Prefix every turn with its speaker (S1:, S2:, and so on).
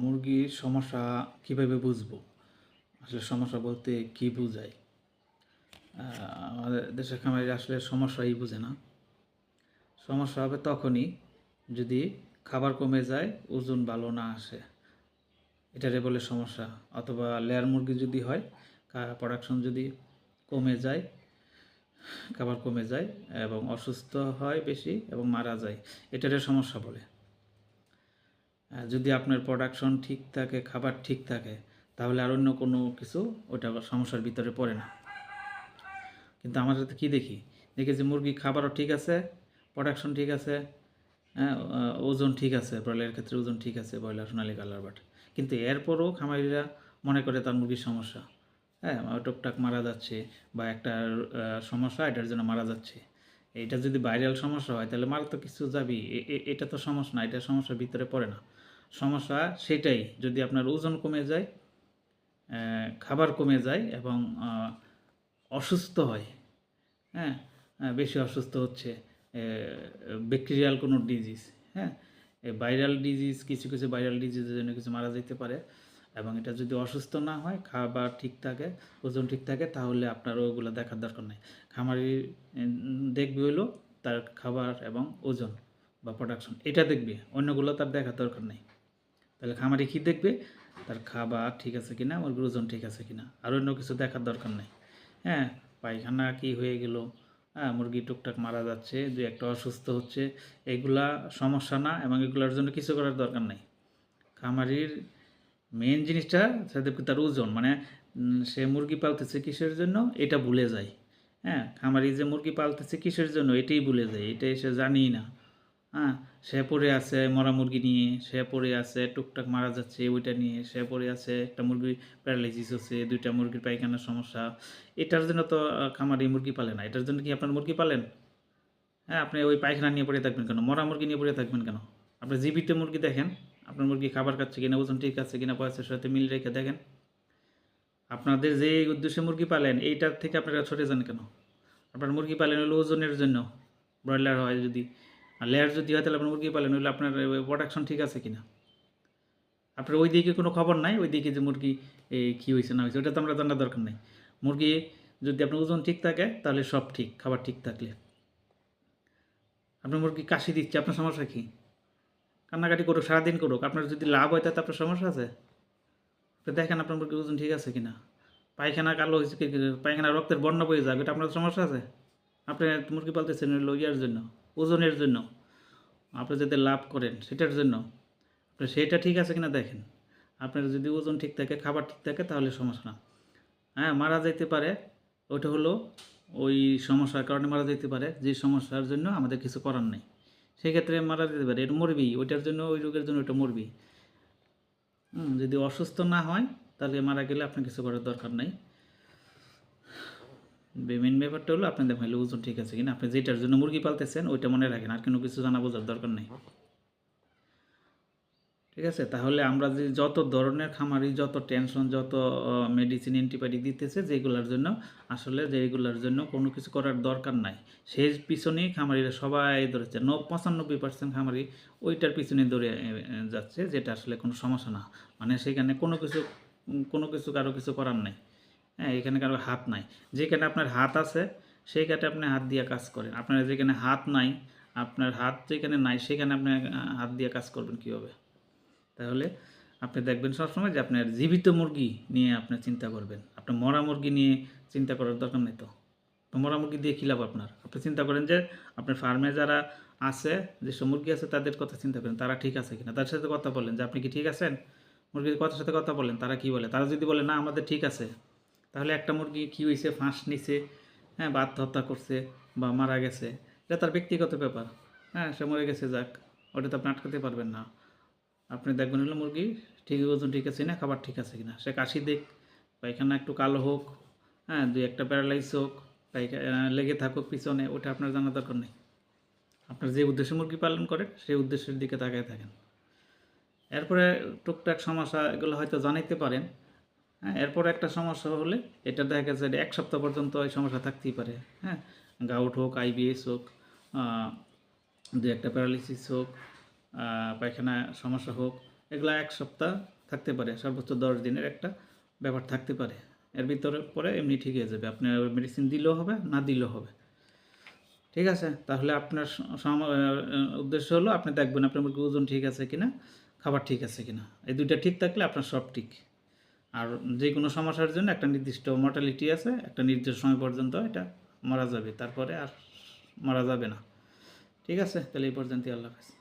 S1: মুরগির সমস্যা কীভাবে বুঝব? আসলে সমস্যা বলতে কি বোঝায়? আমাদের দেশের খামারি আসলে সমস্যাই বুঝে না। সমস্যা হবে তখনই যদি খাবার কমে যায়, ওজন ভালো না আসে। এটারে বলে সমস্যা। অথবা লেয়ার মুরগি যদি হয় প্রোডাকশন যদি কমে যায়, খাবার কমে যায় এবং অসুস্থ হয় বেশি এবং মারা যায়, এটারে সমস্যা বলে। যদি আপনার প্রোডাকশন ঠিক থাকে, খাবার ঠিক থাকে, তাহলে আর অন্য কোনো কিছু ওটা সমস্যার ভিতরে পড়ে না। কিন্তু আমার সাথে কী দেখি? দেখি যে মুরগি খাবারও ঠিক আছে প্রোডাকশন ঠিক আছে হ্যাঁ ওজন ঠিক আছে ব্রয়লারের ক্ষেত্রে ওজন ঠিক আছে, ব্রয়লার, সোনালি কালার বাট। কিন্তু এরপরও খামারিরা মনে করে তার মুরগির সমস্যা। হ্যাঁ টুকটাক মারা যাচ্ছে বা একটা সমস্যা, এটার জন্য মারা যাচ্ছে। এটা যদি ভাইরাল সমস্যা হয়, তাহলে মারা তো কিছু যাবি এটা তো সমস্যা না, এটা সমস্যার ভিতরে পড়ে না। সমস্যা সেটাই, যদি আপনার ওজন কমে যায় খাবার কমে যায় এবং অসুস্থ হয় হ্যাঁ বেশি অসুস্থ হচ্ছে ব্যাকটেরিয়াল কোনো ডিজিজ হ্যাঁ ভাইরাল ডিজিজ কিছু কিছু ভাইরাল ডিজিজের জন্য কিছু মারা যেতে পারে এবং এটা যদি অসুস্থ না হয়, খাবার ঠিক থাকে, ওজন ঠিক থাকে, তাহলে আপনার ওগুলো দেখার দরকার নেই। খামারি দেখবে হলো তার খাবার এবং ওজন বা প্রোডাকশন এটা দেখবে, অন্যগুলো তার দেখার দরকার নেই। তাহলে খামারি কী দেখবে? তার খাবার ঠিক আছে কিনা মুরগির ওজন ঠিক আছে কিনা, আর অন্য কিছু দেখার দরকার নেই। হ্যাঁ পায়খানা কি হয়ে গেল? হ্যাঁ মুরগি টুকটাক মারা যাচ্ছে দু একটা অসুস্থ হচ্ছে, এগুলা সমস্যা না, এবং এগুলোর জন্য কিছু করার দরকার নেই। খামারির মেন জিনিসটা সে দেখবে তার ওজন মানে সে মুরগি পালতেছে কিসের জন্য? এটা ভুলে যায়। হ্যাঁ খামারি যে মুরগি পালতেছে কিসের জন্য? এটাই ভুলে যায়, এটাই সে জানিই না। হ্যাঁ সে পড়ে আছে মরা মুরগি নিয়ে, সে পড়ে আছে টুকটাক মারা যাচ্ছে ওইটা নিয়ে, সে পড়ে আছে একটা মুরগি প্যারালাইসিস হচ্ছে, দুইটা মুরগির পায়খানার সমস্যা। এটার জন্য তো খামারি মুরগি পালে না। এটার জন্য কি আপনার মুরগি পালেন? হ্যাঁ আপনি ওই পায়খানা নিয়ে পড়ে থাকবেন কেন? মরা মুরগি নিয়ে পড়ে থাকবেন কেন? আপনি জীবিত মুরগি দেখেন, আপনার মুরগি খাবার খাচ্ছে কিনা, ওজন ঠিক আছে কিনা, পয়সার সাথে মিল রেখে দেখেন। আপনাদের যে উদ্দেশ্যে মুরগি পালেন, এইটার থেকে আপনারা ছড়ে যান কেন? আপনার মুরগি পালেন হলো ওজনের জন্য। ব্রয়লার হয় যদি আর লেয়ার যদি হয় তাহলে আপনার মুরগি পালেন হলে আপনার প্রোডাকশন ঠিক আছে কিনা? আপনার ওই দিকে কোনো খবর নাই? ওই দিকে যে মুরগি কী হয়েছে না হয়েছে ওটা তো আমরা জানার দরকার নেই। মুরগি যদি আপনার ওজন ঠিক থাকে, তাহলে সব ঠিক, খাবার ঠিক থাকলে। আপনার মুরগি কাশি দিচ্ছে, আপনার সমস্যা কী? কান্নাকাটি করুক, সারাদিন করুক, আপনার যদি লাভ হয়, তাতে আপনার সমস্যা আছে? তো দেখেন আপনার মুরগির ওজন ঠিক আছে কিনা? পায়খানা কালো হয়েছে পায়খানা রক্তের বর্ণ বয়ে যাবে, এটা আপনার সমস্যা আছে? আপনি মুরগি পালতেছেন ইয়ার জন্য। ওজনের জন্য। আপনি যাতে লাভ করেন সেটার জন্য। আপনি সেটা ঠিক আছে কিনা দেখেন। আপনার যদি ওজন ঠিক থাকে, খাবার ঠিক থাকে, তাহলে সমস্যা না। হ্যাঁ মারা যেতে পারে, ওটা হলো ওই সমস্যার কারণে মারা যেতে পারে, যে সমস্যার জন্য আমাদের কিছু করার নেই। সেক্ষেত্রে মারা যেতে পারে, এটা মরবি ওইটার জন্য, ওই রোগের জন্য ওটা মরবি যদি অসুস্থ না হয়, তাহলে মারা গেলে আপনার কিছু করার দরকার নাই। মেন ব্যাপারটা হলো আপনাদের ভাইলে ওজন ঠিক আছে কিনা? আপনি যেটার জন্য মুরগি পালতেছেন ওইটা মনে রাখেন, আর কোনো কিছু জানা বোঝার দরকার নেই। ঠিক আছে? তাহলে আমরা যে যত ধরনের খামারি, যত টেনশন, যত মেডিসিন অ্যান্টিবায়োটিক দিতেছে যেগুলোর জন্য, আসলে যেগুলোর জন্য কোনো কিছু করার দরকার নাই। সেই পিছনেই খামারিরা সবাই ধরেছে, ন, পঁচানব্বই পার্সেন্ট খামারি ওইটার পিছনে দৌড়ে যাচ্ছে, যেটা আসলে কোনো সমস্যা না। মানে সেখানে কোনো কিছু কোনো কিছু কারও কিছু করার নাই। হ্যাঁ এখানে কারও হাত নাই। যেখানে আপনার হাত আছে, সেইখানে আপনি হাত দিয়ে কাজ করেন। আপনার যেখানে হাত নাই, আপনার হাত যেখানে নাই, সেখানে আপনি হাত দিয়ে কাজ করবেন কীভাবে? তাহলে আপনি দেখবেন সবসময় যে আপনার জীবিত মুরগি নিয়ে আপনি চিন্তা করবেন। আপনার মরা মুরগি নিয়ে চিন্তা করার দরকার নেই তো। মরা মুরগি দিয়ে কী লাভ আপনার? আপনি চিন্তা করেন যে আপনার ফার্মে যারা আছে, যেসব মুরগি আছে, তাদের কথা চিন্তা করেন, তারা ঠিক আছে কিনা? তার সাথে কথা বলেন যে, আপনি কি ঠিক আছেন? মুরগির কথার সাথে কথা বলেন, তারা কি বলে? তারা যদি বলে, না, আমাদের ঠিক আছে। তাহলে একটা মুরগি কী হয়েছে ফাঁস নিছে হ্যাঁ বা আত্মহত্যা করছে বা মারা গেছে, এটা তার ব্যক্তিগত ব্যাপার। হ্যাঁ সে মরে গেছে, যাক, ওটা তো আপনি আটকাতে পারবেন না। আপনি দেখবেন হলো মুরগি, ঠিক ওজন ঠিক আছে না খাবার ঠিক আছে কিনা। সে কাশি দেখ পায়খানা একটু কালো হোক হ্যাঁ দুই একটা প্যারালাইজ হোক, পায়খানা লেগে থাকুক পিছনে, ওটা আপনার জানা দরকার নেই। আপনার যে উদ্দেশ্যে মুরগি পালন করেন সেই উদ্দেশ্যের দিকে তাকায় থাকেন। এরপরে টুকটাক সমস্যা এগুলো হয়তো জানাইতে পারেন হ্যাঁ এরপরে একটা সমস্যা হলে এটা দেখা গেছে এক সপ্তাহ পর্যন্ত এই সমস্যা থাকতেই পারে। হ্যাঁ গাউট হোক আইবিএস হোক দু একটা প্যারালিসিস হোক পায়খানা সমস্যা হোক, এগুলা এক সপ্তাহ থাকতে পারে, সর্বোচ্চ দশ দিনের একটা ব্যাপার থাকতে পারে। এর ভিতরে পরে এমনি ঠিক হয়ে যাবে আপনার মেডিসিন দিলেও হবে, না দিলেও হবে। ঠিক আছে? তাহলে আপনার উদ্দেশ্য হলো আপনি দেখবেন আপনার ওজন ঠিক আছে কিনা, খাবার ঠিক আছে কিনা। এই দুইটা ঠিক থাকলে আপনার সব ঠিক। আর যে কোনো সমস্যার জন্য একটা নির্দিষ্ট মর্টালিটি আছে, একটা নির্দিষ্ট সময় পর্যন্ত এটা মারা যাবে, তারপরে আর মারা যাবে না। ঠিক আছে? তাহলে এই পর্যন্তই, আল্লাহ হাফেজ।